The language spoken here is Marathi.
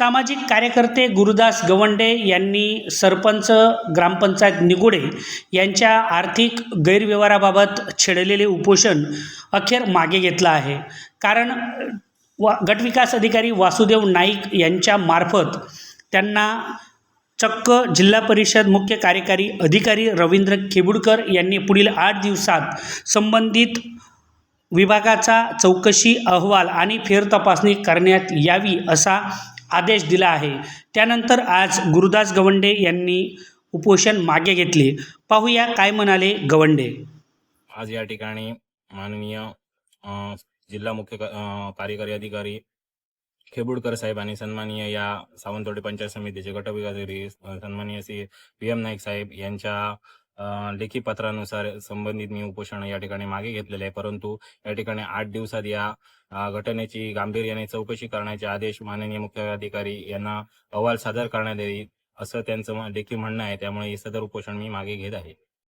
सामाजिक कार्यकर्ते गुरुदास गवंडे यांनी सरपंच ग्रामपंचायत निगुडे यांच्या आर्थिक गैरव्यवहाराबाबत छेडलेले उपोषण अखेर मागे घेतलं आहे. कारण वा गटविकास अधिकारी वासुदेव नाईक यांच्यामार्फत त्यांना चक्क जिल्हा परिषद मुख्य कार्यकारी अधिकारी रवींद्र केबुडकर यांनी पुढील आठ दिवसात संबंधित विभागाचा चौकशी अहवाल आणि फेरतपासणी करण्यात यावी असा आदेश दिला आहे. त्यानंतर आज गुरुदास गवंडे यांनी उपोषण मागे घेतले. पाहूया काय म्हणाले गवंडे. आज या ठिकाणी माननीय जिल्हा मुख्य क- कार्यकारी अधिकारी खेबुडकर साहेब आणि सन्माननीय या सावंतवाडी पंचायत समितीचे गटविकास सन्माननीय श्री पी एम नाईक साहेब यांच्या लेखी पत्रानुसार संबंधित मी उपोषण या ठिकाणी मागे घेतलेले आहे. परंतु या ठिकाणी आठ दिवसात या घटनेची गांभीर्याने चौकशी करण्याचे आदेश माननीय मुख्य अधिकारी यांना अहवाल सादर करण्यात येईल असं त्यांचं लेखी म्हणणं आहे. त्यामुळे हे सदर उपोषण मी मागे घेत आहे.